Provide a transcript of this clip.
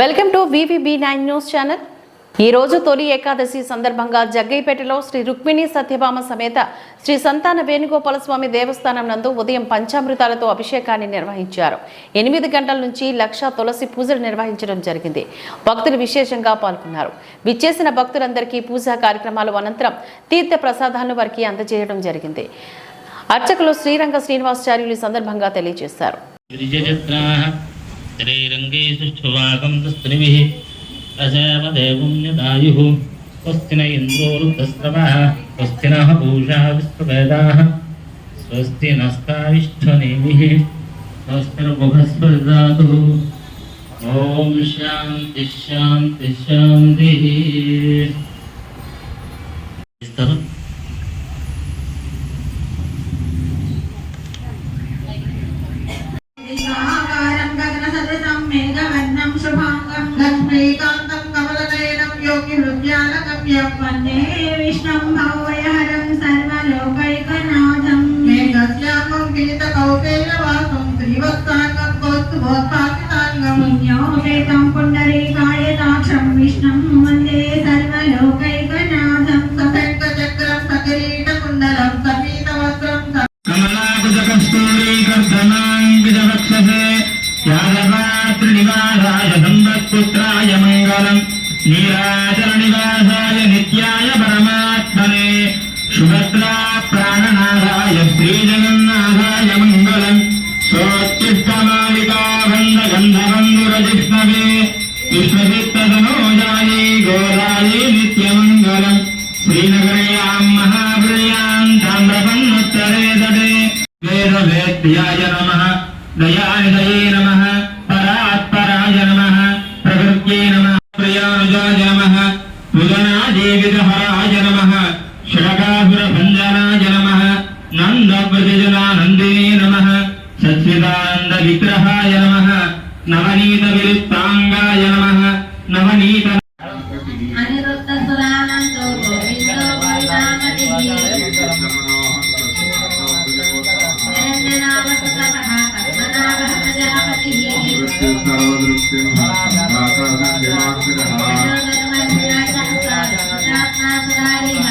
Welcome to VVB nine news channel. ఈ రోజు తొలి ఏకాదశి సందర్భంగా జగ్గైపేటలో శ్రీ రుక్మిణి సత్యభామ సమేత శ్రీ సంతాన వేణుగోపాల స్వామి దేవస్థానం నందు ఉదయం పంచామృతాలతో అభిషేకాన్ని నిర్వహించారు. ఎనిమిది గంటల నుంచి లక్ష తులసి పూజలు నిర్వహించడం జరిగింది. భక్తులు విశేషంగా పాల్గొన్నారు. విచ్చేసిన భక్తులందరికీ పూజా కార్యక్రమాలు అనంతరం తీర్థ ప్రసాదాలను వారికి అందజేయడం జరిగింది. అర్చకులు శ్రీరంగ శ్రీనివాసాచార్యులు ఈ సందర్భంగా తెలియజేశారు. चरैरङ्गे सुष्ठुवाकं तस्त्रिभिः अजावदेवं यदायुः। स्वस्ति न स्वस्ति नः पूषा विश्ववेदाः। स्वस्ति स्वस्तिर्मुखस्पर्धातुः ॐ शान्तिः। శుభాంగం లక్ష్మీకాంతం కమలనయనం యోగి హృద్యాలగమ్యం వందే విష్ణుం భవయహరం సర్వలోకైకనాథం మేఘశ్యామం పీత కౌపేయవాసం శ్రీవత్సాంగం కౌస్తుభోత్పాదితాంగం పుణ్యోపేతం పుండరీకాయతాక్షం విష్ణుం వందే సర్వలోకైకనాథం సశంఖచక్రం సకిరీటకుండలం సపీతవస్త్రం స కమలాకుజకస్తూరీకర్ధనాంగిజవక్షసే యాదవాత్రినివాసాయ సంపత్పుత్రాయ మంగళం నీరాచలనివాసాయ నిత్యాయ పరమాత్మనే. సుభద్రా ప్రాణనాథాయ శ్రీజగన్నాథాయ మంగళం. సోత్తిష్టమాలికాబంధగంధబంధురజిష్ణవే విశ్వచిత్తనోజాయే గోదాయే నిత్యమంగళం. శ్రీనగరయాం మహాప్రియాం తామ్రపన్నుత్తరే తటే వేదవేద్యాయ నమః. దయానిదయే నమః. పరాత్పరాయ నమ పుజనాజీవితహరాయ నమ షడకాసురభంజనాయ నమ నందవ్రజనానందినే నమ సచ్చిదానంద విగ్రహాయ నమ నవనీత విలుప్తాంగాయ నమ నవనీత అనిరుద్ధసురానందో గోవిందో సహస్రాత్మాసురారిः